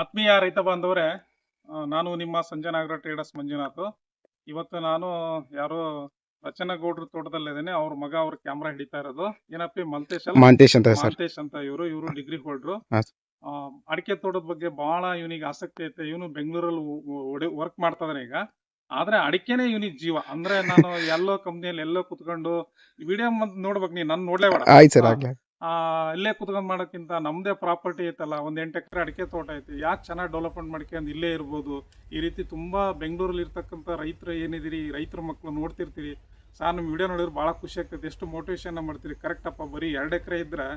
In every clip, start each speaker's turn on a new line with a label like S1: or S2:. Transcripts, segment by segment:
S1: ಆತ್ಮೀಯ ರೈತ ಬಾಂಧವರೇ ನಾನು ನಿಮ್ಮ ಸಂಜನಾಗರ ಟ್ರೇಡರ್ಸ್ ಮಂಜುನಾಥ್. ಇವತ್ತು ನಾನು ಯಾರೋ ರಚನಗೌಡ್ರ ತೋಟದಲ್ಲಿದ್ದೇನೆ ಅವ್ರ ಮಗ ಅವ್ರ ಕ್ಯಾಮ್ರಾ ಹಿಡಿತಾ ಇರೋದು. ಏನಪ್ಪಿ ಮಲ್ತೇಶ್ ಅಲ್ಲ?
S2: ಮಾಂತೇಶ್ ಅಂತ ಸರ್.
S1: ಮಾಂತೇಶ್ ಅಂತ ಇವರು ಇವರು ಡಿಗ್ರಿ ಹೋಲ್ಡ್ರು
S2: ಹಾ, ಸರ್.
S1: ಅಡಿಕೆ ತೋಟದ ಬಗ್ಗೆ ಬಹಳ ಇವನಿಗೆ ಆಸಕ್ತಿ ಐತೆ. ಇವನು ಬೆಂಗಳೂರಲ್ಲಿ ವರ್ಕ್ ಮಾಡ್ತಾ ಇದಾನೆ ಈಗ. ಆದ್ರೆ ಅಡಿಕೆನೆ ಇವನಿಗೆ ಜೀವ. ಅಂದ್ರೆ ನಾನು ಎಲ್ಲೋ ಕಂಪ್ನಿಯಲ್ಲಿ ಎಲ್ಲೋ ಕುತ್ಕೊಂಡು ವಿಡಿಯೋ ನೋಡ್ಬೇಕು ನೀನ್ ನನ್ ನೋಡ್ಲೇ ಬೇಡ.
S2: ಆಯ್ತು ಸರ್
S1: ಹಾ.
S2: ಆಗ್ಲಿ
S1: ಆ ಇಲ್ಲೇ ಕುತ್ಕೊಂಡ್ ಮಾಡೋಕ್ಕಿಂತ ನಮ್ದೇ ಪ್ರಾಪರ್ಟಿ ಐತಲ್ಲ, ಒಂದ್ ಎಂಟು ಎಕರೆ ಅಡಿಕೆ ತೋಟ ಐತಿ, ಯಾಕೆ ಚೆನ್ನಾಗಿ ಡೆವಲಪ್ಮೆಂಟ್ ಮಾಡ್ಕೊಂಡು ಇಲ್ಲೇ ಇರ್ಬೋದು? ಈ ರೀತಿ ತುಂಬಾ ಬೆಂಗಳೂರಲ್ಲಿ ಇರ್ತಕ್ಕಂಥ ರೈತರು ಏನಿದಿರಿ ರೈತರ ಮಕ್ಕಳು ನೋಡ್ತಿರ್ತೀರಿ. ಸರ್, ನಿಮ್ ವಿಡಿಯೋ ನೋಡಿದ್ರೆ ಭಾಳ ಖುಷಿ ಆಗ್ತೈತೆ. ಎಷ್ಟು ಮೋಟಿವೇಶನ್ ಮಾಡ್ತೀರಿ? ಕರೆಕ್ಟಪ್ಪ ಬರೀ ಎರಡು ಎಕರೆ ಇದ್ರೆ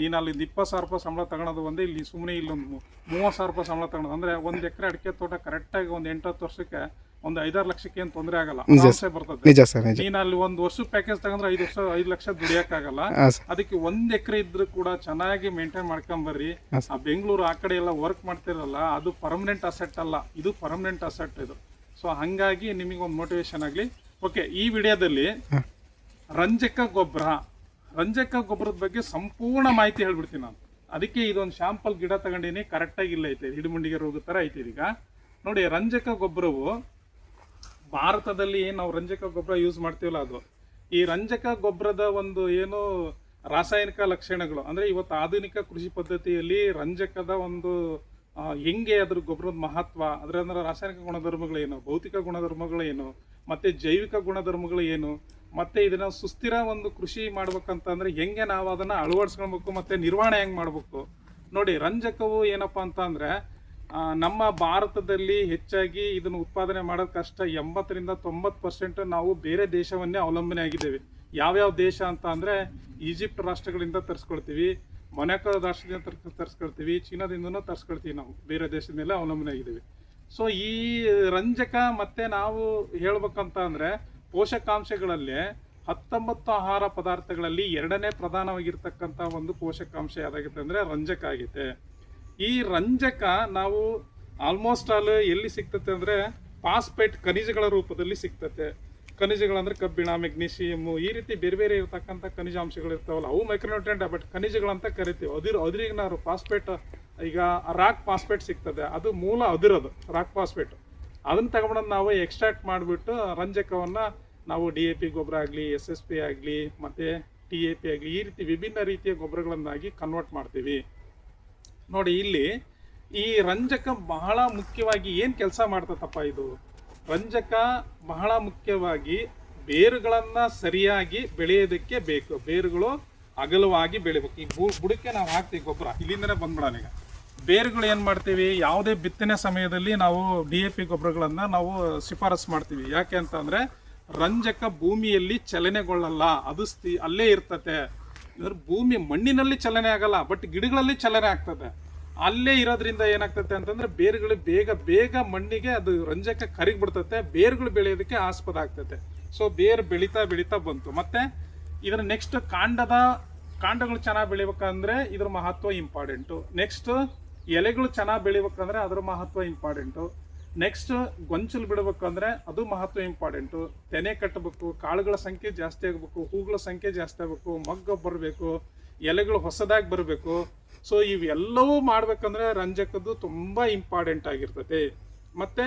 S1: ನೀನು ಅಲ್ಲಿ ಇಪ್ಪತ್ತು ಸಾವಿರ ರೂಪಾಯಿ ಸಂಬಳ ತಗೊಳೋದು ಒಂದೇ, ಇಲ್ಲಿ ಸುಮ್ಮನೆ ಇಲ್ಲೊಂದು ಮೂವತ್ತು ಸಾವಿರ ರೂಪಾಯಿ ಸಂಬಳ ತಗೊಳೋದು. ಅಂದ್ರೆ ಒಂದು ಎಕರೆ ಅಡಿಕೆ ತೋಟ ಕರೆಕ್ಟಾಗಿ ಒಂದು ಎಂಟು ಹತ್ತು ವರ್ಷಕ್ಕೆ ಒಂದು ಐದಾರು ಲಕ್ಷಕ್ಕೆ ಏನು ತೊಂದರೆ ಆಗಲ್ಲ. ಆಸೆ ಬರ್ತದೆ.
S2: ನಿಜ ಸರ್ ನಿಜ.
S1: ನೀನು ಅಲ್ಲಿ ಒಂದು ವರ್ಷ ಪ್ಯಾಕೇಜ್ ತಗೊಂಡ್ರೆ ಐದು ವರ್ಷ ಐದು ಲಕ್ಷ ದುಡಿಯಕ್ಕಾಗಲ್ಲ.
S2: ಹಾಂ ಸರ್.
S1: ಅದಕ್ಕೆ ಒಂದ್ ಎಕರೆ ಇದ್ರೂ ಕೂಡ ಚೆನ್ನಾಗಿ ಮೇಂಟೈನ್ ಮಾಡ್ಕೊಂಡ್
S2: ಬರ್ರಿ.
S1: ಆ ಬೆಂಗಳೂರು ಆ ಕಡೆ ಎಲ್ಲ ವರ್ಕ್ ಮಾಡ್ತಿರಲ್ಲ ಅದು ಪರ್ಮನೆಂಟ್ ಅಸೆಟ್ ಅಲ್ಲ. ಇದು ಪರ್ಮನೆಂಟ್ ಅಸೆಟ್ ಇದು. ಸೊ ಹಂಗಾಗಿ ನಿಮಗೆ ಒಂದು ಮೋಟಿವೇಶನ್ ಆಗಲಿ. ಓಕೆ ಈ ವಿಡಿಯೋದಲ್ಲಿ ರಂಜಕ ಗೊಬ್ಬರ ರಂಜಕ ಗೊಬ್ಬರದ ಬಗ್ಗೆ ಸಂಪೂರ್ಣ ಮಾಹಿತಿ ಹೇಳ್ಬಿಡ್ತೀನಿ ನಾನು. ಅದಕ್ಕೆ ಇದೊಂದು ಶಾಂಪಲ್ ಗಿಡ ತಗೊಂಡಿನಿ. ಕರೆಕ್ಟಾಗಿ ಇಲ್ಲ ಐತೆ. ಹಿಡಿಮುಂಡಿಗೆ ರೋಗ ಥರ ಐತೆ ಈಗ ನೋಡಿ ರಂಜಕ ಗೊಬ್ಬರವು ಭಾರತದಲ್ಲಿ ಏನು ನಾವು ರಂಜಕ ಗೊಬ್ಬರ ಯೂಸ್ ಮಾಡ್ತೀವಲ್ಲ ಅದು. ಈ ರಂಜಕ ಗೊಬ್ಬರದ ಒಂದು ಏನು ರಾಸಾಯನಿಕ ಲಕ್ಷಣಗಳು ಅಂದ್ರೆ ಇವತ್ತು ಆಧುನಿಕ ಕೃಷಿ ಪದ್ಧತಿಯಲ್ಲಿ ರಂಜಕದ ಒಂದು ಹೆಂಗೆ ಅದ್ರ ಗೊಬ್ಬರದ ಮಹತ್ವ ಅದರ ಅಂದ್ರೆ ರಾಸಾಯನಿಕ ಗುಣಧರ್ಮಗಳೇನು ಭೌತಿಕ ಗುಣಧರ್ಮಗಳು ಏನು ಮತ್ತೆ ಜೈವಿಕ ಗುಣಧರ್ಮಗಳು ಏನು ಮತ್ತೆ ಇದನ್ನ ಸುಸ್ಥಿರ ಒಂದು ಕೃಷಿ ಮಾಡ್ಬೇಕಂತಂದ್ರೆ ಹೆಂಗೆ ನಾವು ಅದನ್ನ ಅಳವಡಿಸ್ಕೊಳ್ಬೇಕು ಮತ್ತೆ ನಿರ್ವಹಣೆ ಹೆಂಗೆ ಮಾಡ್ಬೇಕು. ನೋಡಿ ರಂಜಕವು ಏನಪ್ಪಾ ಅಂತ ಅಂದ್ರೆ ಆ, ನಮ್ಮ ಭಾರತದಲ್ಲಿ ಹೆಚ್ಚಾಗಿ ಇದನ್ನು ಉತ್ಪಾದನೆ ಮಾಡೋದು ಕಷ್ಟ. ಎಂಬತ್ತರಿಂದ ತೊಂಬತ್ತು ಪರ್ಸೆಂಟ್ ನಾವು ಬೇರೆ ದೇಶವನ್ನೇ ಅವಲಂಬನೆ ಆಗಿದ್ದೇವೆ. ಯಾವ್ಯಾವ ದೇಶ ಅಂತ ಅಂದರೆ ಈಜಿಪ್ಟ್ ರಾಷ್ಟ್ರಗಳಿಂದ ತರಿಸ್ಕೊಳ್ತೀವಿ, ಮೊನಾಕೋ ರಾಷ್ಟ್ರದಿಂದ ತರ್ಸ್ ತರಿಸ್ಕೊಳ್ತೀವಿ, ಚೀನಾದಿಂದನೂ ತರಿಸ್ಕೊಳ್ತೀವಿ ನಾವು. ಬೇರೆ ದೇಶದ ಮೇಲೆ ಅವಲಂಬನೆ ಆಗಿದ್ದೀವಿ. ಸೊ ಈ ರಂಜಕ ಮತ್ತೆ ನಾವು ಹೇಳ್ಬೇಕಂತ ಅಂದರೆ ಪೋಷಕಾಂಶಗಳಲ್ಲಿ ಹತ್ತೊಂಬತ್ತು ಆಹಾರ ಪದಾರ್ಥಗಳಲ್ಲಿ ಎರಡನೇ ಪ್ರಧಾನವಾಗಿರ್ತಕ್ಕಂಥ ಒಂದು ಪೋಷಕಾಂಶ ಯಾವ್ದಾಗುತ್ತೆ ಅಂದ್ರೆ ರಂಜಕ ಆಗೈತೆ. ಈ ರಂಜಕ ನಾವು ಆಲ್ಮೋಸ್ಟ್ ಆಲ್ ಎಲ್ಲಿ ಸಿಗ್ತತೆ ಅಂದ್ರೆ ಪಾಸ್ಪೇಟ್ ಖನಿಜಗಳ ರೂಪದಲ್ಲಿ ಸಿಗ್ತತೆ. ಖನಿಜಗಳಂದ್ರೆ ಕಬ್ಬಿಣ ಮೆಗ್ನೀಷಿಯಮ್ ಈ ರೀತಿ ಬೇರೆ ಬೇರೆ ಇರತಕ್ಕಂಥ ಖನಿಜಾಂಶಗಳು ಇರ್ತಾವಲ್ಲ, ಅವು ಮೈಕ್ರೋನ್ಯೂಟ್ರೆಂಟ್ ಬಟ್ ಖನಿಜಗಳಂತ ಕರಿತೀವಿ. ಅದಿರ್ ಅದ್ರಿಗೆ ನಾವು ಫಾಸ್ಫೇಟ್ ಈಗ ರಾಕ್ ಫಾಸ್ಫೇಟ್ ಸಿಗ್ತದೆ. ಅದು ಮೂಲ ಅದಿರೋದು ರಾಕ್ ಫಾಸ್ಫೇಟ್ ಅದನ್ನ ತಗೊಂಡು ನಾವು ಎಕ್ಸ್ಟ್ರಾಕ್ಟ್ ಮಾಡಿಬಿಟ್ಟು ರಂಜಕವನ್ನ ನಾವು ಡಿ ಎ ಪಿ ಗೊಬ್ಬರ ಆಗಲಿ ಎಸ್ ಎಸ್ ಪಿ ಆಗಲಿ, ಮತ್ತೆ ಟಿ ಎ ಪಿ ಆಗಲಿ, ಈ ರೀತಿ ವಿಭಿನ್ನ ರೀತಿಯ ಗೊಬ್ಬರಗಳನ್ನಾಗಿ ಕನ್ವರ್ಟ್ ಮಾಡ್ತೀವಿ. ನೋಡಿ ಇಲ್ಲಿ ಈ ರಂಜಕ ಬಹಳ ಮುಖ್ಯವಾಗಿ ಏನ್ ಕೆಲಸ ಮಾಡ್ತದಪ್ಪ ಇದು? ರಂಜಕ ಬಹಳ ಮುಖ್ಯವಾಗಿ ಬೇರುಗಳನ್ನ ಸರಿಯಾಗಿ ಬೆಳೆಯೋದಕ್ಕೆ ಬೇಕು. ಬೇರುಗಳು ಅಗಲವಾಗಿ ಬೆಳಿಬೇಕು. ಈ ಬುಡಕ್ಕೆ ನಾವು ಹಾಕ್ತೀವಿ ಗೊಬ್ಬರ. ಇಲ್ಲಿಂದನೇ ಬಂದ್ಬಿಡೋಣ ಈಗ. ಬೇರುಗಳು ಏನು ಮಾಡ್ತೀವಿ? ಯಾವುದೇ ಬಿತ್ತನೆ ಸಮಯದಲ್ಲಿ ನಾವು ಡಿ ಎ ಪಿ ಗೊಬ್ಬರಗಳನ್ನು ನಾವು ಶಿಫಾರಸ್ ಮಾಡ್ತೀವಿ. ಯಾಕೆ ಅಂತಂದರೆ ರಂಜಕ ಭೂಮಿಯಲ್ಲಿ ಚಲನೆಗೊಳ್ಳಲ್ಲ. ಅದು ಸ್ಥಿ, ಅಲ್ಲೇ ಇರ್ತತೆ. ಅಂದ್ರೆ ಭೂಮಿ ಮಣ್ಣಿನಲ್ಲಿ ಚಲನೆ ಆಗಲ್ಲ ಬಟ್ ಗಿಡಗಳಲ್ಲಿ ಚಲನೆ ಆಗ್ತದೆ. ಅಲ್ಲೇ ಇರೋದ್ರಿಂದ ಏನಾಗ್ತದೆ ಅಂತಂದ್ರೆ ಬೇರುಗಳು ಬೇಗ ಬೇಗ ಮಣ್ಣಿಗೆ ಅದು ರಂಜಕ ಕರಿಗ್ ಬಿಡ್ತತೆ, ಬೇರುಗಳು ಬೆಳೆಯೋದಕ್ಕೆ ಆಸ್ಪದ ಆಗ್ತದೆ ಸೊ ಬೇರು ಬೆಳೀತಾ ಬೆಳೀತಾ ಬಂತು. ಮತ್ತೆ ಇದರ ನೆಕ್ಸ್ಟ್ ಕಾಂಡದ, ಕಾಂಡಗಳು ಚೆನ್ನಾಗಿ ಬೆಳಿಬೇಕಂದ್ರೆ ಇದ್ರ ಮಹತ್ವ ಇಂಪಾರ್ಟೆಂಟು ನೆಕ್ಸ್ಟ್ ಎಲೆಗಳು ಚೆನ್ನಾಗಿ ಬೆಳಿಬೇಕಂದ್ರೆ ಅದ್ರ ಮಹತ್ವ ಇಂಪಾರ್ಟೆಂಟು ನೆಕ್ಸ್ಟ್ ಗೊಂಚಲು ಬಿಡಬೇಕಂದ್ರೆ ಅದು ಮಹತ್ವ ಇಂಪಾರ್ಟೆಂಟು ತೆನೆ ಕಟ್ಟಬೇಕು ಕಾಳುಗಳ ಸಂಖ್ಯೆ ಜಾಸ್ತಿ ಆಗಬೇಕು, ಹೂಗಳ ಸಂಖ್ಯೆ ಜಾಸ್ತಿ ಆಗಬೇಕು, ಮಗ್ಗ ಬರಬೇಕು, ಎಲೆಗಳು ಹೊಸದಾಗಿ ಬರಬೇಕು. ಸೊ ಇವೆಲ್ಲವೂ ಮಾಡ್ಬೇಕಂದ್ರೆ ರಂಜಕದ್ದು ತುಂಬಾ ಇಂಪಾರ್ಟೆಂಟ್ ಆಗಿರ್ತದೆ. ಮತ್ತೆ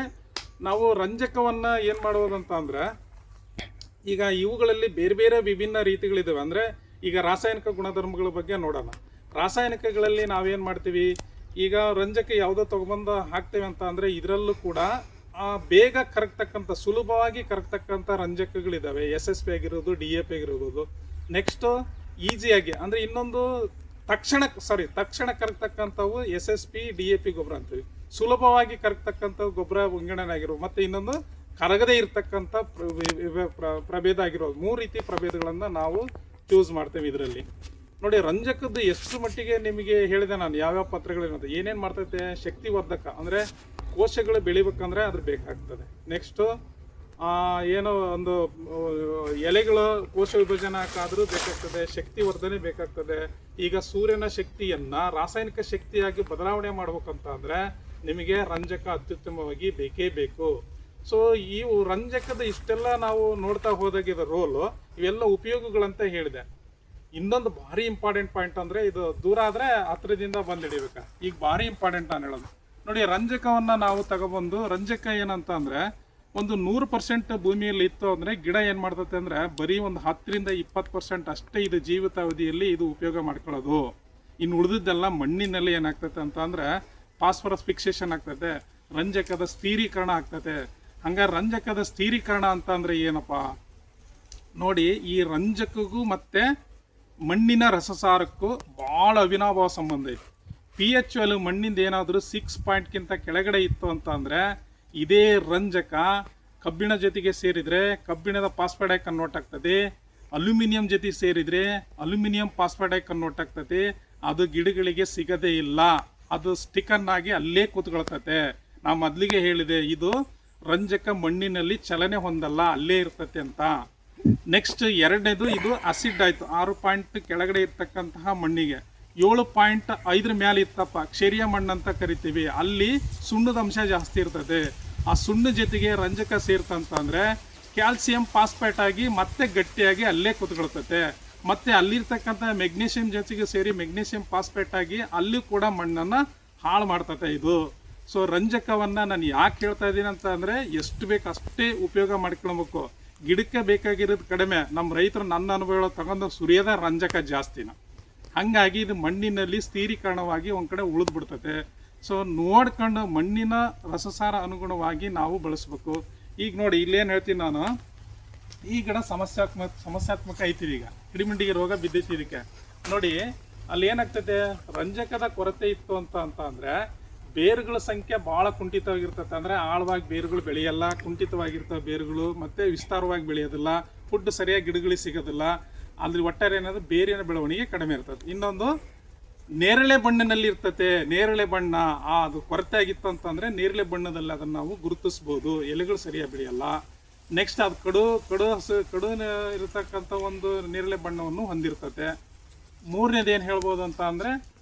S1: ನಾವು ರಂಜಕವನ್ನ ಏನು ಮಾಡುವುದಂತ ಅಂದ್ರೆ ಈಗ ಇವುಗಳಲ್ಲಿ ಬೇರೆ ಬೇರೆ ವಿಭಿನ್ನ ರೀತಿಗಳಿದಾವೆ. ಅಂದ್ರೆ ಈಗ ರಾಸಾಯನಿಕ ಗುಣಧರ್ಮಗಳ ಬಗ್ಗೆ ನೋಡೋಣ. ರಾಸಾಯನಿಕಗಳಲ್ಲಿ ನಾವೇನು ಮಾಡ್ತೀವಿ? ಈಗ ರಂಜಕ ಯಾವುದೋ ತಗೊಬಂದು ಹಾಕ್ತೇವೆ ಅಂತ ಅಂದರೆ ಇದರಲ್ಲೂ ಕೂಡ ಬೇಗ ಕರಗ್ತಕ್ಕಂಥ, ಸುಲಭವಾಗಿ ಕರಗ್ತಕ್ಕಂಥ ರಂಜಕಗಳಿದ್ದಾವೆ ಎಸ್ ಎಸ್ ಪಿ ಆಗಿರೋದು ಡಿ ಎ ಪಿ ಆಗಿರ್ಬೋದು. ನೆಕ್ಸ್ಟ್ ಈಸಿಯಾಗಿ ಅಂದ್ರೆ ಇನ್ನೊಂದು ತಕ್ಷಣ ಸಾರಿ ತಕ್ಷಣ ಕರಗ್ತಕ್ಕಂಥವು S S P D A P ಗೊಬ್ಬರ ಅಂತೀವಿ. ಸುಲಭವಾಗಿ ಕರಗ್ತಕ್ಕಂಥ ಗೊಬ್ಬರ ವಿಂಗಡಣೆ ಆಗಿರೋದು ಮತ್ತೆ ಇನ್ನೊಂದು ಕರಗದೇ ಇರತಕ್ಕಂಥ ಪ್ರಭೇದ ಆಗಿರೋದು ಮೂರು ರೀತಿ ಪ್ರಭೇದಗಳನ್ನು ನಾವು ಚೂಸ್ ಮಾಡ್ತೇವೆ ಇದರಲ್ಲಿ. ನೋಡಿ, ರಂಜಕದ್ದು ಎಷ್ಟು ಮಟ್ಟಿಗೆ ನಿಮಗೆ ಹೇಳಿದೆ ನಾನು, ಯಾವ್ಯಾವ ಪತ್ರಗಳಿರೋದು ಏನೇನು ಮಾಡ್ತೈತೆ? ಶಕ್ತಿವರ್ಧಕ, ಅಂದ್ರೆ ಕೋಶಗಳು ಬೆಳಿಬೇಕಂದ್ರೆ ಅದ್ರ ಬೇಕಾಗ್ತದೆ. ನೆಕ್ಸ್ಟ್ ಏನೋ ಒಂದು ಎಲೆಗಳು ಕೋಶ ವಿಭಜನಕ್ಕಾದ್ರೂ ಬೇಕಾಗ್ತದೆ ಶಕ್ತಿ ವರ್ಧನೆ ಬೇಕಾಗ್ತದೆ. ಈಗ ಸೂರ್ಯನ ಶಕ್ತಿಯನ್ನ ರಾಸಾಯನಿಕ ಶಕ್ತಿಯಾಗಿ ಬದಲಾವಣೆ ಮಾಡ್ಬೇಕಂತ ಅಂದ್ರೆ ನಿಮಗೆ ರಂಜಕ ಅತ್ಯುತ್ತಮವಾಗಿ ಬೇಕೇ ಬೇಕು. ಸೊ ಈ ರಂಜಕದ ಇಷ್ಟೆಲ್ಲ ನಾವು ನೋಡ್ತಾ ಹೋದಾಗಿದ ರೋಲು, ಇವೆಲ್ಲ ಉಪಯೋಗಗಳಂತ ಹೇಳಿದೆ. ಇನ್ನೊಂದು ಭಾರಿ ಇಂಪಾರ್ಟೆಂಟ್ ಪಾಯಿಂಟ್ ಅಂದ್ರೆ ಇದು ದೂರ ಆದ್ರೆ ಹತ್ರದಿಂದ ಬಂದು ಹಿಡಿಬೇಕ. ಈಗ ಭಾರಿ ಇಂಪಾರ್ಟೆಂಟ್ ನಾನು ಹೇಳೋದು. ನೋಡಿ, ರಂಜಕವನ್ನ ನಾವು ತಗೊಬಂದು, ರಂಜಕ ಏನಂತ ಅಂದ್ರೆ ಒಂದು ನೂರು ಪರ್ಸೆಂಟ್ ಭೂಮಿಯಲ್ಲಿ ಇತ್ತು ಅಂದ್ರೆ ಗಿಡ ಏನು ಮಾಡ್ತತೆ ಅಂದ್ರೆ ಬರೀ ಒಂದು ಹತ್ತರಿಂದ ಇಪ್ಪತ್ತು ಪರ್ಸೆಂಟ್ ಅಷ್ಟೇ ಇದು ಜೀವಿತಾವಧಿಯಲ್ಲಿ ಇದು ಉಪಯೋಗ ಮಾಡ್ಕೊಳ್ಳೋದು. ಇನ್ನು ಉಳಿದಿದ್ದೆಲ್ಲ ಮಣ್ಣಿನಲ್ಲಿ ಏನಾಗ್ತೈತೆ ಅಂತ ಅಂದ್ರೆ ಫಾಸ್ಫರಸ್ ಫಿಕ್ಸೇಷನ್ ಆಗ್ತದೆ ರಂಜಕದ ಸ್ಥಿರೀಕರಣ ಆಗ್ತದೆ ಹಂಗಾರೆ ರಂಜಕದ ಸ್ಥಿರೀಕರಣ ಅಂತ ಏನಪ್ಪ ಏನಪ್ಪಾ? ನೋಡಿ, ಈ ರಂಜಕಗೂ ಮತ್ತೆ ಮಣ್ಣಿನ ರಸಸಾರಕ್ಕೂ ಭಾಳ ಅವಿನಾಭಾವ ಸಂಬಂಧ ಐತಿ. ಪಿ ಎಚ್ ವ್ಯಾಲ್ಯೂ ಮಣ್ಣಿಂದ ಏನಾದರೂ ಸಿಕ್ಸ್ ಪಾಯಿಂಟ್ಗಿಂತ ಕೆಳಗಡೆ ಇತ್ತು ಅಂತ ಅಂದರೆ ಇದೇ ರಂಜಕ ಕಬ್ಬಿಣ ಜೊತೆಗೆ ಸೇರಿದರೆ ಕಬ್ಬಿಣದ ಪಾಸ್ಪೇಡಾಗಿ ಕನ್ವರ್ಟ್ ಆಗ್ತದೆ. ಅಲ್ಯೂಮಿನಿಯಂ ಜೊತೆ ಸೇರಿದರೆ ಅಲ್ಯೂಮಿನಿಯಂ ಪಾಸ್ಪೇಡಾಗಿ ಕನ್ವರ್ಟ್ ಆಗ್ತದೆ. ಅದು ಗಿಡಗಳಿಗೆ ಸಿಗದೇ ಇಲ್ಲ. ಅದು ಸ್ಟಿಕನ್ನಾಗಿ ಅಲ್ಲೇ ಕೂತ್ಕೊಳ್ತತೆ. ನಾ ಮೊದಲಿಗೆ ಹೇಳಿದೆ, ಇದು ರಂಜಕ ಮಣ್ಣಿನಲ್ಲಿ ಚಲನೆ ಹೊಂದಲ್ಲ, ಅಲ್ಲೇ ಇರ್ತತೆ ಅಂತ. ನೆಕ್ಸ್ಟ್ ಎರಡನೇದು ಇದು ಅಸಿಡ್ ಆಯಿತು. ಆರು ಪಾಯಿಂಟ್ ಕೆಳಗಡೆ ಇರ್ತಕ್ಕಂತಹ ಮಣ್ಣಿಗೆ. ಏಳು ಪಾಯಿಂಟ್ ಐದರ ಮೇಲೆ ಇತ್ತಪ್ಪ. ಕ್ಷೇರಿಯ ಮಣ್ಣು ಅಂತ ಕರಿತೀವಿ. ಅಲ್ಲಿ ಸುಣ್ಣದ ಅಂಶ ಜಾಸ್ತಿ ಇರ್ತದೆ. ಆ ಸುಣ್ಣ ಜೊತೆಗೆ ರಂಜಕ ಸೇರ್ತಂತಂದ್ರೆ ಕ್ಯಾಲ್ಸಿಯಂ ಫಾಸ್ಫೇಟ್ ಆಗಿ ಮತ್ತೆ ಗಟ್ಟಿಯಾಗಿ ಅಲ್ಲೇ ಕೂತ್ಕೊಳ್ತತೆ. ಮತ್ತೆ ಅಲ್ಲಿರ್ತಕ್ಕಂಥ ಮೆಗ್ನೀಷಿಯಂ ಜೊತೆಗೆ ಸೇರಿ ಮೆಗ್ನೀಷಿಯಂ ಫಾಸ್ಫೇಟ್ ಆಗಿ ಅಲ್ಲಿ ಕೂಡ ಮಣ್ಣನ್ನ ಹಾಳು ಮಾಡ್ತತೆ ಇದು. ಸೊ ರಂಜಕವನ್ನ ನಾನು ಯಾಕೆ ಹೇಳ್ತಾ ಇದ್ದೀನಿ ಅಂತ ಅಂದ್ರೆ ಎಷ್ಟು ಬೇಕು ಅಷ್ಟೇ ಉಪಯೋಗ ಮಾಡ್ಕೊಳ್ಬೇಕು. ಗಿಡಕ್ಕೆ ಬೇಕಾಗಿರೋದು ಕಡಿಮೆ. ನಮ್ಮ ರೈತರು ನನ್ನ ಅನುಭವ ತಗೊಂಡು ಸುರಿಯೋದ ರಂಜಕ ಜಾಸ್ತಿನ. ಹಂಗಾಗಿ ಇದು ಮಣ್ಣಿನಲ್ಲಿ ಸ್ಥಿರೀಕರಣವಾಗಿ ಒಂದು ಕಡೆ ಉಳಿದು ಬಿಡ್ತತೆ ಸೊ ನೋಡ್ಕೊಂಡು ಮಣ್ಣಿನ ರಸಸಾರ ಅನುಗುಣವಾಗಿ ನಾವು ಬಳಸಬೇಕು. ಈಗ ನೋಡಿ, ಇಲ್ಲೇನು ಹೇಳ್ತೀನಿ ನಾನು. ಈ ಗಿಡ ಸಮಸ್ಯಾತ್ಮಕ ಸಮಸ್ಯಾತ್ಮಕ ಐತಿ ಈಗ. ಕಿಡಿಮಿಂಡಿಗೆ ರೋಗ ಬಿದ್ದೈತಿ ಇದಕ್ಕೆ. ನೋಡಿ ಅಲ್ಲಿ ಏನಾಗ್ತದೆ ರಂಜಕದ ಕೊರತೆ ಇತ್ತು ಅಂತ ಅಂತ ಅಂದ್ರೆ ಬೇರುಗಳ ಸಂಖ್ಯೆ ಬಹಳ ಕುಂಠಿತವಾಗಿರ್ತದೆ ಅಂದರೆ ಆಳವಾಗಿ ಬೇರುಗಳು ಬೆಳೆಯಲ್ಲ, ಕುಂಠಿತವಾಗಿರ್ತವೆ ಬೇರುಗಳು, ಮತ್ತೆ ವಿಸ್ತಾರವಾಗಿ ಬೆಳೆಯೋದಿಲ್ಲ ಫುಡ್ ಸರಿಯಾಗಿ ಗಿಡಗಳಿಗೆ ಸಿಗೋದಿಲ್ಲ. ಅಲ್ಲಿ ಒಟ್ಟಾರೆ ಏನಾದ್ರು ಬೇರಿನ ಬೆಳವಣಿಗೆ ಕಡಿಮೆ ಇರ್ತದೆ ಇನ್ನೊಂದು, ನೇರಳೆ ಬಣ್ಣನಲ್ಲಿ ಇರ್ತತೆ. ನೇರಳೆ ಬಣ್ಣ, ಆ, ಅದು ಕೊರತೆ ಆಗಿತ್ತು ಅಂತಂದ್ರೆ ನೇರಳೆ ಬಣ್ಣದಲ್ಲಿ ಅದನ್ನ ನಾವು ಗುರುತಿಸ್ಬೋದು. ಎಲೆಗಳು ಸರಿಯಾಗಿ ಬೆಳೆಯಲ್ಲ. ನೆಕ್ಸ್ಟ್ ಅದು ಕಡು ಕಡು ಹಸು ಕಡು ಇರತಕ್ಕಂಥ ಒಂದು ನೇರಳೆ ಬಣ್ಣವನ್ನು ಹೊಂದಿರ್ತತೆ. ಮೂರನೇದು ಏನು ಹೇಳ್ಬೋದು ಅಂತ ಅಂದ್ರೆ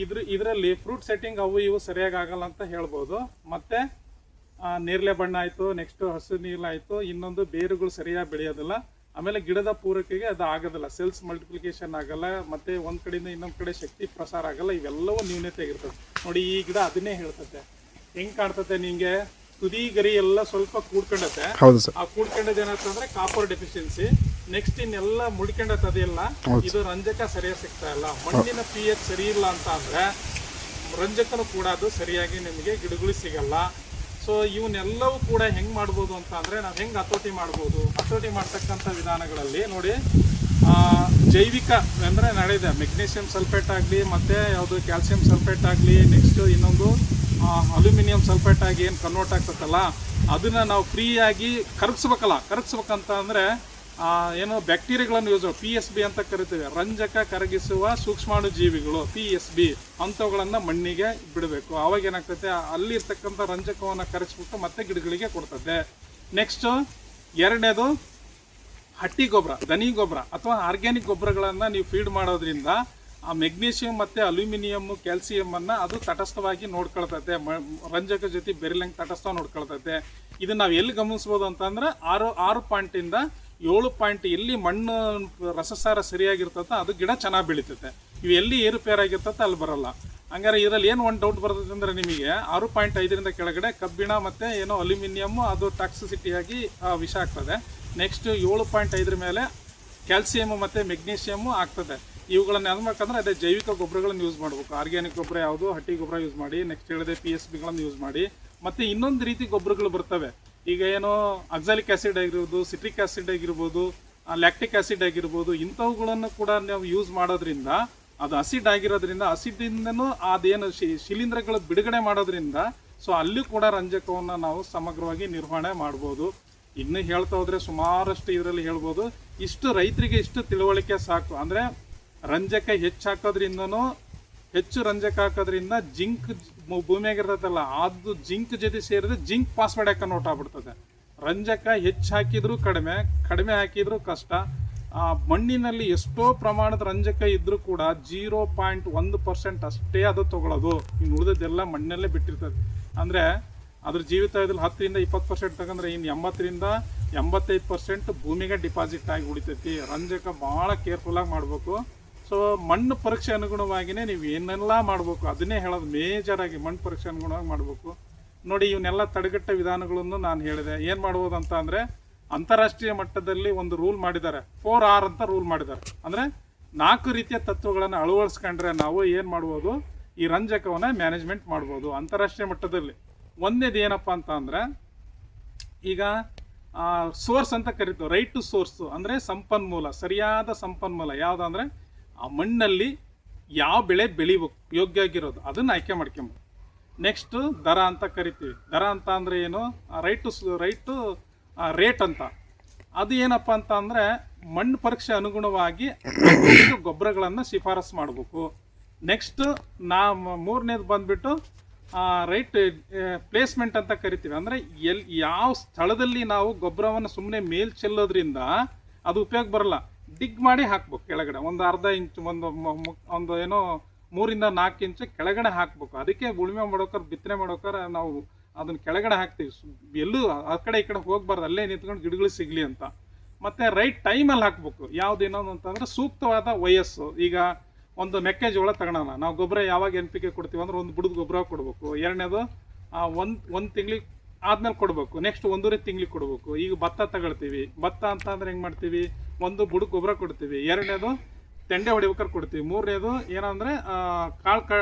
S1: ಇದ್ರ ಇದರಲ್ಲಿ ಫ್ರೂಟ್ ಸೆಟ್ಟಿಂಗ್ ಅವು ಇವು ಸರಿಯಾಗಿ ಆಗಲ್ಲ ಅಂತ ಹೇಳ್ಬೋದು. ಮತ್ತೆ ನೇರಳೆ ಬಣ್ಣ ಆಯಿತು ನೆಕ್ಸ್ಟ್ ಹಸು ನೀರ್ಲೆ ಆಯಿತು ಇನ್ನೊಂದು ಬೇರುಗಳು ಸರಿಯಾಗಿ ಬೆಳೆಯೋದಿಲ್ಲ. ಆಮೇಲೆ ಗಿಡದ ಪೂರಕೆಗೆ ಅದು ಆಗೋದಿಲ್ಲ. ಸೆಲ್ಸ್ ಮಲ್ಟಿಪ್ಲಿಕೇಶನ್ ಆಗಲ್ಲ ಮತ್ತೆ ಒಂದು ಕಡೆಯಿಂದ ಇನ್ನೊಂದು ಕಡೆ ಶಕ್ತಿ ಪ್ರಸಾರ ಆಗಲ್ಲ ಇವೆಲ್ಲವೂ ನ್ಯೂನತೆ ಆಗಿರ್ತದೆ ನೋಡಿ ಈ ಗಿಡ ಅದನ್ನೇ ಹೇಳ್ತತೆ ಹೆಂಗೆ ಕಾಣ್ತತೆ ನಿಮಗೆ? ತುದಿ ಗರಿ ಎಲ್ಲ ಸ್ವಲ್ಪ ಕೂಡ್ಕೊಂಡತೆ. ಆ ಕೂಡ್ಕೊಂಡದ ಏನಂತಂದ್ರೆ ಕಾಪರ್ ಡೆಫಿಷಿಯನ್ಸಿ ನೆಕ್ಸ್ಟ್ ಇನ್ನೆಲ್ಲ ಮುಡ್ಕೊಂಡತದಿಲ್ಲ ಇದು ರಂಜಕ ಸರಿಯಾಗಿ ಸಿಗ್ತಾ ಇಲ್ಲ. ಮಣ್ಣಿನ ಪಿ ಎಚ್ ಸರಿ ಇಲ್ಲ ಅಂತ ಅಂದ್ರೆ ರಂಜಕನು ಕೂಡ ಅದು ಸರಿಯಾಗಿ ನಿಮಗೆ ಗಿಡಗಳು ಸಿಗಲ್ಲ. ಸೊ ಇವನ್ನೆಲ್ಲವೂ ಕೂಡ ಹೆಂಗ್ ಮಾಡ್ಬೋದು ಅಂತ ಅಂದ್ರೆ ನಾವು ಹೆಂಗ್ ಹತೋಟಿ ಮಾಡ್ಬೋದು? ಹತೋಟಿ ಮಾಡ್ತಕ್ಕಂಥ ವಿಧಾನಗಳಲ್ಲಿ ನೋಡಿ ಆ, ಜೈವಿಕ ಅಂದ್ರೆ ನಡೆದಿದೆ ಮೆಗ್ನೀಷಿಯಂ ಸಲ್ಫೇಟ್ ಆಗಲಿ ಮತ್ತೆ ಯಾವುದು ಕ್ಯಾಲ್ಸಿಯಂ ಸಲ್ಫೇಟ್ ಆಗಲಿ ನೆಕ್ಸ್ಟ್ ಇನ್ನೊಂದು ಅಲ್ಯೂಮಿನಿಯಂ ಸಲ್ಫೇಟ್ ಆಗಿ ಏನು ಕನ್ವರ್ಟ್ ಆಗ್ತದಲ್ಲ ಅದನ್ನ ನಾವು ಫ್ರೀಯಾಗಿ ಕರಗಿಸ್ಬೇಕಲ್ಲ. ಕರಗಿಸ್ಬೇಕಂತ ಅಂದ್ರೆ ಏನು ಬ್ಯಾಕ್ಟೀರಿಯಾಗಳನ್ನು ಯೂಸ್ ಪಿ ಎಸ್ ಬಿ ಅಂತ ಕರಿತೀವಿ. ರಂಜಕ ಕರಗಿಸುವ ಸೂಕ್ಷ್ಮಾಣು ಜೀವಿಗಳು ಪಿ ಎಸ್ ಬಿ ಅಂಥವುಗಳನ್ನು ಮಣ್ಣಿಗೆ ಬಿಡಬೇಕು. ಅವಾಗ ಏನಾಗ್ತೈತೆ? ಅಲ್ಲಿ ಇರ್ತಕ್ಕಂಥ ರಂಜಕವನ್ನು ಕರಗಿಸ್ಬಿಟ್ಟು ಮತ್ತೆ ಗಿಡಗಳಿಗೆ ಕೊಡ್ತದೆ. ನೆಕ್ಸ್ಟ್ ಎರಡನೇದು ಹಟ್ಟಿ ಗೊಬ್ಬರ, ದನಿ ಗೊಬ್ಬರ ಅಥವಾ ಆರ್ಗ್ಯಾನಿಕ್ ಗೊಬ್ಬರಗಳನ್ನು ನೀವು ಫೀಡ್ ಮಾಡೋದ್ರಿಂದ ಆ ಮೆಗ್ನೀಷಿಯಂ ಮತ್ತೆ ಅಲ್ಯೂಮಿನಿಯಂ ಕ್ಯಾಲ್ಸಿಯಂ ಅನ್ನ ಅದು ತಟಸ್ಥವಾಗಿ ನೋಡ್ಕೊಳ್ತೈತೆ. ಮ- ರಂಜಕ ಜೊತೆ ಬೆರಿಲಂಗ್ ತಟಸ್ಥ ನೋಡ್ಕೊಳ್ತೈತೆ. ಇದನ್ನ ನಾವು ಎಲ್ಲಿ ಗಮನಿಸ್ಬೋದು ಅಂತಂದ್ರೆ ಆರು ಆರು ಪಾಯಿಂಟ್ ಇಂದ ಏಳು ಪಾಯಿಂಟ್ ಎಲ್ಲಿ ಮಣ್ಣು ರಸಸಾರ ಸರಿಯಾಗಿರ್ತತೆ ಅದು ಗಿಡ ಚೆನ್ನಾಗಿ ಬೆಳೀತೈತೆ. ಇವು ಎಲ್ಲಿ ಏರುಪೇರಾಗಿರ್ತತೆ ಅಲ್ಲಿ ಬರಲ್ಲ. ಹಂಗಾರೆ ಇದರಲ್ಲಿ ಏನು ಒಂದು ಡೌಟ್ ಬರ್ತದೆ ಅಂದರೆ ನಿಮಗೆ ಆರು ಪಾಯಿಂಟ್ ಐದರಿಂದ ಕೆಳಗಡೆ ಕಬ್ಬಿಣ ಮತ್ತು ಏನೋ ಅಲ್ಯೂಮಿನಿಯಮ್ಮು ಅದು ಟಾಕ್ಸಿಸಿಟಿಯಾಗಿ ವಿಷ ಆಗ್ತದೆ. ನೆಕ್ಸ್ಟ್ ಏಳು ಪಾಯಿಂಟ್ ಐದರ ಮೇಲೆ ಕ್ಯಾಲ್ಸಿಯಂ ಮತ್ತು ಮೆಗ್ನೀಷಿಯಮ್ಮು ಆಗ್ತದೆ. ಇವುಗಳನ್ನ ಅನ್ಬೇಕಂದ್ರೆ ಅದೇ ಜೈವಿಕ ಗೊಬ್ಬರಗಳನ್ನು ಯೂಸ್ ಮಾಡಬೇಕು. ಆರ್ಗ್ಯಾನಿಕ್ ಗೊಬ್ಬರ ಯಾವುದು, ಹಟ್ಟಿ ಗೊಬ್ಬರ ಯೂಸ್ ಮಾಡಿ ನೆಕ್ಸ್ಟ್ ಹೇಳಿದೆ ಪಿ ಎಸ್ ಬಿಗಳನ್ನು ಯೂಸ್ ಮಾಡಿ. ಮತ್ತು ಇನ್ನೊಂದು ರೀತಿ ಗೊಬ್ಬರಗಳು ಬರ್ತವೆ. ಈಗ ಏನು ಅಕ್ಸಾಲಿಕ್ ಆಸಿಡ್ ಆಗಿರ್ಬೋದು ಸಿಟ್ರಿಕ್ ಆಸಿಡ್ ಆಗಿರ್ಬೋದು ಲ್ಯಾಕ್ಟಿಕ್ ಆಸಿಡ್ ಆಗಿರ್ಬೋದು, ಇಂಥವುಗಳನ್ನು ಕೂಡ ನಾವು ಯೂಸ್ ಮಾಡೋದ್ರಿಂದ, ಅದು ಅಸಿಡ್ ಆಗಿರೋದ್ರಿಂದ ಅಸಿಡಿಂದನೂ ಅದೇನು ಶಿ- ಶಿಲೀಂಧ್ರಗಳು ಬಿಡುಗಡೆ ಮಾಡೋದ್ರಿಂದ ಸೊ ಅಲ್ಲಿ ಕೂಡ ರಂಜಕವನ್ನು ನಾವು ಸಮಗ್ರವಾಗಿ ನಿರ್ವಹಣೆ ಮಾಡ್ಬೋದು. ಇನ್ನು ಹೇಳ್ತಾ ಹೋದರೆ ಸುಮಾರಷ್ಟು ಇದರಲ್ಲಿ ಹೇಳ್ಬೋದು, ಇಷ್ಟು ರೈತರಿಗೆ ಇಷ್ಟು ತಿಳುವಳಿಕೆ ಸಾಕು. ಅಂದರೆ ರಂಜಕ ಹೆಚ್ಚು ಹಾಕೋದ್ರಿಂದನೂ ಹೆಚ್ಚು ರಂಜಕ ಹಾಕೋದ್ರಿಂದ ಜಿಂಕ್ ಭೂಮಿಯಾಗಿರ್ತದಲ್ಲ ಅದು ಜಿಂಕ್ ಜೊತೆ ಸೇರಿದ್ರೆ ಜಿಂಕ್ ಪಾಸ್ವರ್ಡ್ ನೋಟ್ ಆಗ್ಬಿಡ್ತದೆ. ರಂಜಕ ಹೆಚ್ಚು ಹಾಕಿದ್ರು ಕಡಿಮೆ ಕಡಿಮೆ ಹಾಕಿದ್ರು ಕಷ್ಟ. ಆ, ಮಣ್ಣಿನಲ್ಲಿ ಎಷ್ಟೋ ಪ್ರಮಾಣದ ರಂಜಕ ಇದ್ದರೂ ಕೂಡ ಜೀರೋ ಪಾಯಿಂಟ್ ಒಂದು ಪರ್ಸೆಂಟ್ ಅಷ್ಟೇ ಅದು ತಗೊಳ್ಳೋದು. ಇನ್ನು ಉಳಿದದ್ದೆಲ್ಲ ಮಣ್ಣಲ್ಲೇ ಬಿಟ್ಟಿರ್ತದೆ. ಅಂದ್ರೆ ಅದ್ರ ಜೀವಿತಾವಧಿಯಲ್ಲಿ ಹತ್ತರಿಂದ ಇಪ್ಪತ್ತು ಪರ್ಸೆಂಟ್ ತಗೊಂಡ್ರೆ ಇನ್ನು ಎಂಬತ್ತರಿಂದ ಎಂಬತ್ತೈದು ಪರ್ಸೆಂಟ್ ಭೂಮಿಗೆ ಡಿಪಾಸಿಟ್ ಆಗಿ ಉಳಿತೈತಿ. ರಂಜಕ ಭಾಳ ಕೇರ್ಫುಲ್ಲಾಗಿ ಮಾಡಬೇಕು. ಸೊ ಮಣ್ಣು ಪರೀಕ್ಷೆ ಅನುಗುಣವಾಗಿಯೇ ನೀವು ಏನೆಲ್ಲ ಮಾಡಬೇಕು, ಅದನ್ನೇ ಹೇಳೋದು ಮೇಜರ್ ಆಗಿ ಮಣ್ಣು ಪರೀಕ್ಷೆ ಅನುಗುಣವಾಗಿ ಮಾಡಬೇಕು. ನೋಡಿ, ಇವನ್ನೆಲ್ಲ ತಡೆಗಟ್ಟ ವಿಧಾನಗಳನ್ನು ನಾನು ಹೇಳಿದೆ. ಏನು ಮಾಡ್ಬೋದು ಅಂತ ಅಂದರೆ, ಅಂತಾರಾಷ್ಟ್ರೀಯ ಮಟ್ಟದಲ್ಲಿ ಒಂದು ರೂಲ್ ಮಾಡಿದ್ದಾರೆ. ಫೋರ್ ಆರ್ ಅಂತ ರೂಲ್ ಮಾಡಿದ್ದಾರೆ. ಅಂದರೆ, ನಾಲ್ಕು ರೀತಿಯ ತತ್ವಗಳನ್ನು ಅಳವಡಿಸ್ಕೊಂಡ್ರೆ ನಾವು ಏನು ಮಾಡ್ಬೋದು? ಈ ರಂಜಕವನ್ನು ಮ್ಯಾನೇಜ್ಮೆಂಟ್ ಮಾಡ್ಬೋದು ಅಂತಾರಾಷ್ಟ್ರೀಯ ಮಟ್ಟದಲ್ಲಿ. ಒಂದೇದು ಏನಪ್ಪ ಅಂತ ಅಂದರೆ, ಈಗ ಸೋರ್ಸ್ ಅಂತ ಕರಿತು ರೈಟ್ ಟು ಸೋರ್ಸು ಅಂದರೆ ಸಂಪನ್ಮೂಲ, ಸರಿಯಾದ ಸಂಪನ್ಮೂಲ ಯಾವುದಂದ್ರೆ ಆ ಮಣ್ಣಲ್ಲಿ ಯಾವ ಬೆಳೆ ಬೆಳಿಬೇಕು ಯೋಗ್ಯ ಆಗಿರೋದು ಅದನ್ನು ಆಯ್ಕೆ ಮಾಡ್ಕೊಂಬೋದು ನೆಕ್ಸ್ಟು ದರ ಅಂತ ಕರಿತೀವಿ. ದರ ಅಂತ ಅಂದರೆ ಏನು? ರೈಟ್ ಟು ರೈಟ್ ರೇಟ್ ಅಂತ. ಅದು ಏನಪ್ಪ ಅಂತ ಅಂದರೆ ಮಣ್ಣು ಪರೀಕ್ಷೆ ಅನುಗುಣವಾಗಿ ಗೊಬ್ಬರಗಳನ್ನು ಶಿಫಾರಸು ಮಾಡಬೇಕು. ನೆಕ್ಸ್ಟ್ ನಾ ಮೂರನೇದು ಬಂದ್ಬಿಟ್ಟು ರೈಟ್ ಪ್ಲೇಸ್ಮೆಂಟ್ ಅಂತ ಕರಿತೀವಿ. ಅಂದರೆ ಎಲ್ಲಿ ಯಾವ ಸ್ಥಳದಲ್ಲಿ ನಾವು ಗೊಬ್ಬರವನ್ನು ಸುಮ್ಮನೆ ಮೇಲ್ ಚೆಲ್ಲೋದ್ರಿಂದ ಅದು ಉಪಯೋಗ ಬರಲ್ಲ. ಡಿಗ್ ಮಾಡಿ ಹಾಕ್ಬೇಕು, ಕೆಳಗಡೆ. ಒಂದು ಅರ್ಧ ಇಂಚ್, ಒಂದು ಒಂದು ಏನೋ ಮೂರಿಂದ ನಾಲ್ಕು ಇಂಚು ಕೆಳಗಡೆ ಹಾಕ್ಬೇಕು. ಅದಕ್ಕೆ ಉಳುಮೆ ಮಾಡೋಕ್ಕಾರೆ ಬಿತ್ತನೆ ಮಾಡೋಕ್ಕಾರೆ ನಾವು ಅದನ್ನ ಕೆಳಗಡೆ ಹಾಕ್ತೀವಿ. ಎಲ್ಲೂ ಆ ಕಡೆ ಈ ಕಡೆ ಹೋಗ್ಬಾರ್ದು. ಅಲ್ಲೇ ನಿಂತ್ಕೊಂಡು ಗಿಡಗಳು ಸಿಗಲಿ ಅಂತ. ಮತ್ತು ರೈಟ್ ಟೈಮಲ್ಲಿ ಹಾಕ್ಬೇಕು. ಯಾವ್ದು ಅಂತಂದರೆ ಅಂತಂದ್ರೆ ಸೂಕ್ತವಾದ ವಯಸ್ಸು. ಈಗ ಒಂದು ಮೆಕ್ಕೆಜೋಳ ತಗೊಳೋಣ. ನಾವು ಗೊಬ್ಬರ ಯಾವಾಗ ಎನ್ ಪಿ ಕೆ ಕೊಡ್ತೀವಿ ಅಂದ್ರೆ ಒಂದು ಬುಡದ ಗೊಬ್ಬರ ಕೊಡಬೇಕು. ಎರಡನೇದು ಒಂದು ಒಂದು ತಿಂಗ್ಳಿಗೆ ಆದ್ಮೇಲೆ ಕೊಡಬೇಕು. ನೆಕ್ಸ್ಟ್ ಒಂದೂವರೆ ತಿಂಗ್ಳಿಗೆ ಕೊಡಬೇಕು. ಈಗ ಭತ್ತ ತಗೊಳ್ತೀವಿ. ಭತ್ತ ಅಂತ ಅಂದ್ರೆ ಹೆಂಗೆ ಮಾಡ್ತೀವಿ? ಒಂದು ಬುಡ ಗೊಬ್ಬರ ಕೊಡ್ತೀವಿ. ಎರಡನೇದು ತೆಂಡೆ ಹೊಡಿಬೇಕಾರೆ ಕೊಡ್ತೀವಿ. ಮೂರನೇದು ಏನಂದ್ರೆ ಕಾಳು ಕ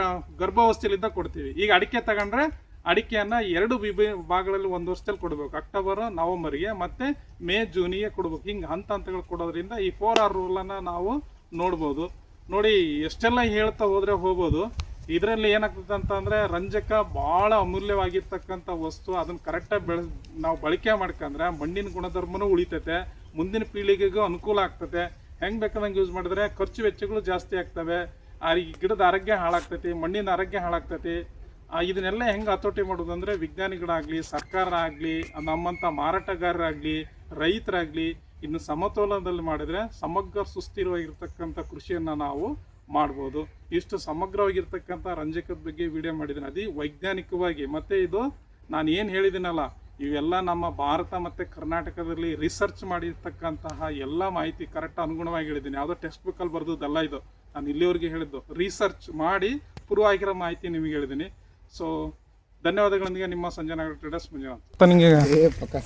S1: ಕೊಡ್ತೀವಿ. ಈಗ ಅಡಿಕೆ ತಗೊಂಡ್ರೆ ಅಡಿಕೆಯನ್ನ ಎರಡು ವಿಭಿ, ಭಾಗಗಳಲ್ಲಿ ಒಂದು ವರ್ಷದಲ್ಲಿ ಕೊಡಬೇಕು. ಅಕ್ಟೋಬರ್, ನವೆಂಬರ್ಗೆ ಮತ್ತೆ ಮೇ, ಜೂನಿಗೆ ಕೊಡ್ಬೇಕು. ಹಿಂಗೆ ಹಂತ ಹಂತಗಳು ಕೊಡೋದ್ರಿಂದ ಈ ಫೋರ್ ಆರ್ ರೂಲನ್ನು ನಾವು ನೋಡ್ಬೋದು. ನೋಡಿ, ಎಷ್ಟೆಲ್ಲ ಹೇಳ್ತಾ ಹೋದ್ರೆ ಹೋಗ್ಬೋದು. ಇದರಲ್ಲಿ ಏನಾಗ್ತದೆ ಅಂತಂದರೆ, ರಂಜಕ ಬಹಳ ಅಮೂಲ್ಯವಾಗಿರ್ತಕ್ಕಂಥ ವಸ್ತು. ಅದನ್ನ ಕರೆಕ್ಟಾಗಿ ಬೆಳೆ, ನಾವು ಬಳಕೆ ಮಾಡ್ಕಂದ್ರೆ ಮಣ್ಣಿನ ಗುಣಧರ್ಮನೂ ಉಳಿತೈತೆ. ಮುಂದಿನ ಪೀಳಿಗೆಗೂ ಅನುಕೂಲ ಆಗ್ತದೆ. ಹೆಂಗ್ ಬೇಕಾದಂಗೆ ಯೂಸ್ ಮಾಡಿದ್ರೆ ಖರ್ಚು ವೆಚ್ಚಗಳು ಜಾಸ್ತಿ ಆಗ್ತವೆ. ಆ ಗಿಡದ ಆರೋಗ್ಯ ಹಾಳಾಗ್ತೈತಿ, ಮಣ್ಣಿನ ಆರೋಗ್ಯ ಹಾಳಾಗ್ತೈತಿ. ಇದನ್ನೆಲ್ಲ ಹೆಂಗೆ ಹತೋಟಿ ಮಾಡೋದು ಅಂದರೆ ವಿಜ್ಞಾನಿಗಳಾಗಲಿ ಸರ್ಕಾರ ಆಗಲಿ ನಮ್ಮಂಥ ಮಾರಾಟಗಾರರಾಗಲಿ, ರೈತರಾಗಲಿ, ಇನ್ನು ಸಮತೋಲನದಲ್ಲಿ ಮಾಡಿದರೆ ಸಮಗ್ರ ಸುಸ್ಥಿರವಾಗಿರ್ತಕ್ಕಂಥ ಕೃಷಿಯನ್ನು ನಾವು ಮಾಡ್ಬೋದು. ಇಷ್ಟು ಸಮಗ್ರವಾಗಿರ್ತಕ್ಕಂಥ ರಂಜಕದ ಬಗ್ಗೆ ವಿಡಿಯೋ ಮಾಡಿದ್ದೀನಿ. ಅದೇ ವೈಜ್ಞಾನಿಕವಾಗಿ. ಮತ್ತು ಇದು ನಾನು ಏನು ಹೇಳಿದ್ದೀನಲ್ಲ ಇವೆಲ್ಲ ನಮ್ಮ ಭಾರತ ಮತ್ತು ಕರ್ನಾಟಕದಲ್ಲಿ ರಿಸರ್ಚ್ ಮಾಡಿರ್ತಕ್ಕಂತಹ ಎಲ್ಲ ಮಾಹಿತಿ ಕರೆಕ್ಟ್ ಅನುಗುಣವಾಗಿ ಹೇಳಿದ್ದೀನಿ. ಯಾವುದೋ ಟೆಕ್ಸ್ಟ್ ಬುಕ್ಕಲ್ಲಿ ಬರ್ದದ್ದಲ್ಲ ಇದು. ನಾನು ಇಲ್ಲಿವರೆಗೆ ಹೇಳಿದ್ದು. ರಿಸರ್ಚ್ ಮಾಡಿ ಪೂರ್ವ ಆಗಿರೋ ಮಾಹಿತಿ ನಿಮಗೆ ಹೇಳಿದ್ದೀನಿ. ಸೊ ಧನ್ಯವಾದಗಳೊಂದಿಗೆ ನಿಮ್ಮ ಸಂಜನಾ ಟ್ರೇಡರ್ಸ್ ಮಂಜುನಾಥ್.
S2: ನಿಮಗೆ
S3: ಏ ಪಕ್ಕ.